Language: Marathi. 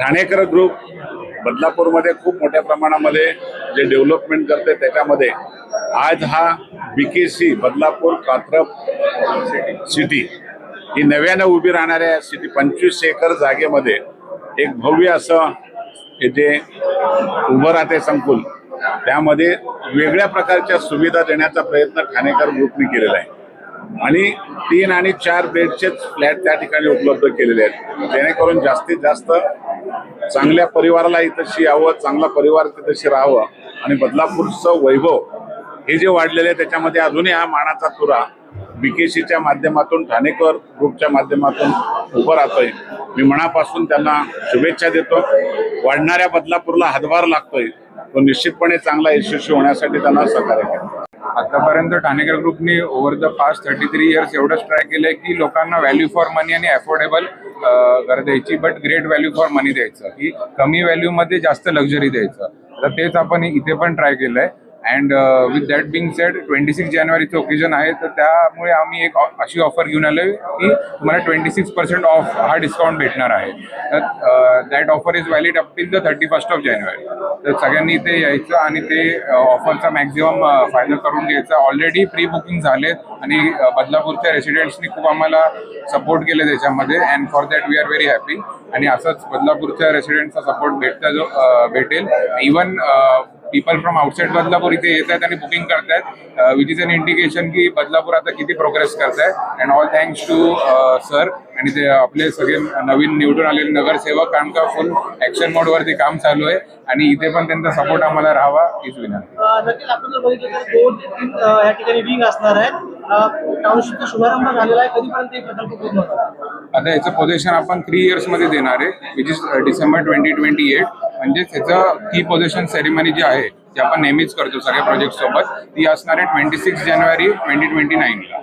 ठाणेकर ग्रुप बदलापूरमध्ये खूप मोठ्या प्रमाणामध्ये जे डेव्हलपमेंट करते त्याच्यामध्ये आज हा B K C Badlapur Katrap city ही नव्यानं उभी राहणाऱ्या सिटी पंचवीस एकर जागेमध्ये एक भव्य असं येथे जे उभं राहते संकुल त्यामध्ये वेगळ्या प्रकारच्या सुविधा देण्याचा प्रयत्न ठाणेकर ग्रुपने केलेला आहे. आणि तीन आणि चार बेडचेच फ्लॅट त्या ठिकाणी उपलब्ध केलेले आहेत. जेणेकरून जास्तीत जास्त चांगल्या परिवाराला इथंशी यावं चांगला परिवार तिथंशी राहावं. आणि बदलापूरचं वैभव हे जे वाढलेलं आहे त्याच्यामध्ये अजूनही हा मानाचा तुरा बीकेसीच्या माध्यमातून ठाणेकर ग्रुपच्या माध्यमातून उभं राहतोय. मी मनापासून त्यांना शुभेच्छा देतो. वाढणाऱ्या बदलापूरला हातभार लागतोय. तो निश्चितपणे चांगला यशस्वी होण्यासाठी त्यांना सहकार्य केलं आतापर्यंत ठाणेकर ग्रुपने over the past thirty three years एवढंच ट्राय केलंय की लोकांना व्हॅल्यू फॉर मनी आणि अफोर्डेबल घर द्यायची but great value for money द्यायचं. की कमी व्हॅल्यू मध्ये जास्त लक्झरी द्यायचं. तर तेच आपण इथे पण ट्राय केलंय. And with that being said twenty six जानेवारीचं occasion आहे तर त्यामुळे आम्ही एक अशी ऑफर घेऊन आलो की तुम्हाला ट्वेंटी सिक्स पर्सेंट ऑफ हा डिस्काउंट भेटणार आहे. तर that offer is valid up till the thirty first of January तर सगळ्यांनी इथे यायचं आणि ते ऑफरचा मॅक्झिमम फायदा करून घ्यायचा. ऑलरेडी प्री बुकिंग झालेत आणि uh, बदलापूरच्या रेसिडेंट्सनी खूप आम्हाला सपोर्ट केले त्याच्यामध्ये and for that we are very happy आणि असंच बदलापूरच्या रेसिडेंटचा सपोर्ट भेटता जो uh, भेटेल. Even people from outside Badlapur इथे येत आहेत आणि बुकिंग करतायत विच इज अन इंडिकेशन की बदलापूर आता किती प्रोग्रेस करत आहे. And all thanks to sir आणि ते आपले सगळे नवीन निवडून आलेले नगरसेवक कारण का फुल ऍक्शन मोडवरती काम चालू आहे. आणि इथे पण त्यांचा सपोर्ट आम्हाला राहावा हीच विनंती. असणार आहे. प्रकल्प पूर्ण होणार? आता याचं पोझिशन आपण थ्री इयर्समध्ये देणार आहे which is December twenty twenty eight म्हणजे त्याचं की पोझिशन सेरेमनी जी आहे जी आपण नेहमीच करतो सगळ्या प्रोजेक्ट सोबत ती असणार आहे ट्वेंटी सिक्स जानेवारी ट्वेंटी ट्वेंटी नाईनला